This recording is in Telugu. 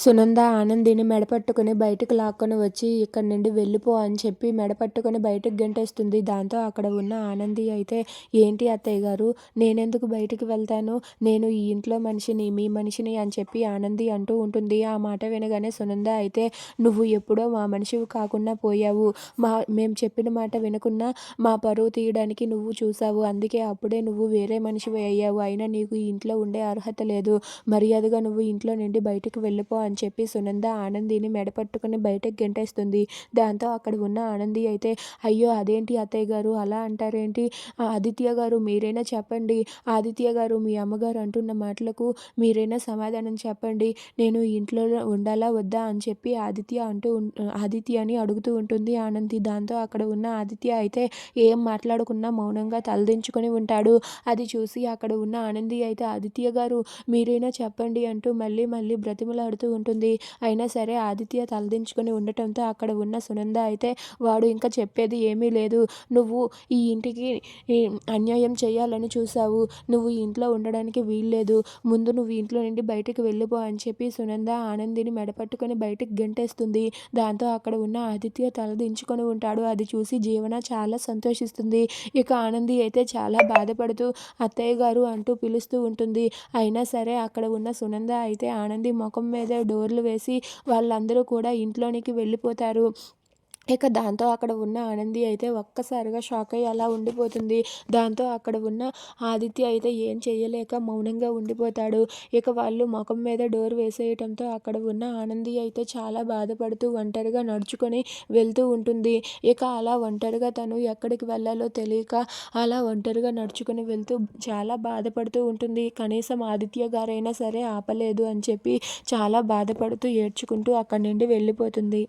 సునంద ఆనందిని మెడపట్టుకుని బయటకు లాక్కొని వచ్చి ఇక్కడి నుండి వెళ్ళిపో అని చెప్పి మెడపట్టుకుని బయటకు గంటేస్తుంది. దాంతో అక్కడ ఉన్న ఆనంది అయితే ఏంటి అత్తయ్య గారు? నేనెందుకు బయటికి వెళ్తాను? నేను ఈ ఇంట్లో మనిషిని మీ మనిషిని అని చెప్పి ఆనంది అంటూ ఉంటుంది. ఆ మాట వినగానే సునంద అయితే నువ్వు ఎప్పుడో మా మనిషివి కాకుండా పోయావు. మా మేము చెప్పిన మాట వినకున్నా మా పరువు తీయడానికి నువ్వు చూసావు అందుకే అప్పుడే నువ్వు వేరే మనిషివి అయ్యావు. అయినా నీకు ఈ ఇంట్లో ఉండే అర్హత లేదు. మర్యాదగా నువ్వు ఇంట్లో నుండి బయటకు వెళ్ళిపో అని చెప్పి సునంద ఆనందిని మెడపట్టుకుని బయటకు గెంటేస్తుంది. దాంతో అక్కడ ఉన్న ఆనంది అయితే అయ్యో అదేంటి అత్తయ్య గారు? అలా అంటారేంటి? ఆదిత్య గారు మీరైనా చెప్పండి. ఆదిత్య గారు మీ అమ్మగారు అంటున్న మాటలకు మీరైనా సమాధానం చెప్పండి. నేను ఇంట్లో ఉండాలా వద్దా? అని చెప్పి ఆదిత్య అంటూ ఆదిత్య అని అడుగుతూ ఉంటుంది ఆనంది. దాంతో అక్కడ ఉన్న ఆదిత్య అయితే ఏం మాట్లాడకున్నా మౌనంగా తలదించుకొని ఉంటాడు. అది చూసి అక్కడ ఉన్న ఆనంది అయితే ఆదిత్య గారు మీరైనా చెప్పండి అంటూ మళ్ళీ మళ్ళీ బ్రతిమలాడుతూ ఉంటుంది. అయినా సరే ఆదిత్య తలదించుకొని ఉండటంతో అక్కడ ఉన్న సునంద అయితే వాడు ఇంకా చెప్పేది ఏమీ లేదు. నువ్వు ఈ ఇంటికి అన్యాయం చేయాలని చూసావు నువ్వు ఈ ఇంట్లో ఉండడానికి వీల్లేదు. ముందు నువ్వు ఇంట్లో నుండి బయటికి వెళ్ళిపో అని చెప్పి సునంద ఆనందిని మెడపట్టుకొని బయటికి గంటేస్తుంది. దాంతో అక్కడ ఉన్న ఆదిత్య తలదించుకొని ఉంటాడు. అది చూసి జీవన చాలా సంతోషిస్తుంది. ఇక ఆనంది అయితే చాలా బాధపడుతూ అత్తయ్య గారు అంటూ పిలుస్తూ ఉంటుంది. అయినా సరే అక్కడ ఉన్న సునంద అయితే ఆనంది ముఖం మీద డోర్లు వేసి వాళ్ళందరూ కూడా ఇంట్లోనికి వెళ్ళిపోతారు. ఇక దాంతో అక్కడ ఉన్న ఆనంది అయితే ఒక్కసారిగా షాక్ అయ్యి అలా ఉండిపోతుంది. దాంతో అక్కడ ఉన్న ఆదిత్య అయితే ఏం చేయలేక మౌనంగా ఉండిపోతాడు. ఇక వాళ్ళు ముఖం మీద డోర్ వేసేయటంతో అక్కడ ఉన్న ఆనంది అయితే చాలా బాధపడుతూ ఒంటరిగా నడుచుకొని వెళ్తూ ఉంటుంది. ఇక అలా ఒంటరిగా తను ఎక్కడికి వెళ్ళాలో తెలియక అలా ఒంటరిగా నడుచుకొని వెళ్తూ చాలా బాధపడుతూ ఉంటుంది. కనీసం ఆదిత్య గారైనా సరే ఆపలేదు అని చెప్పి చాలా బాధపడుతూ ఏడ్చుకుంటూ అక్కడి నుండి వెళ్ళిపోతుంది.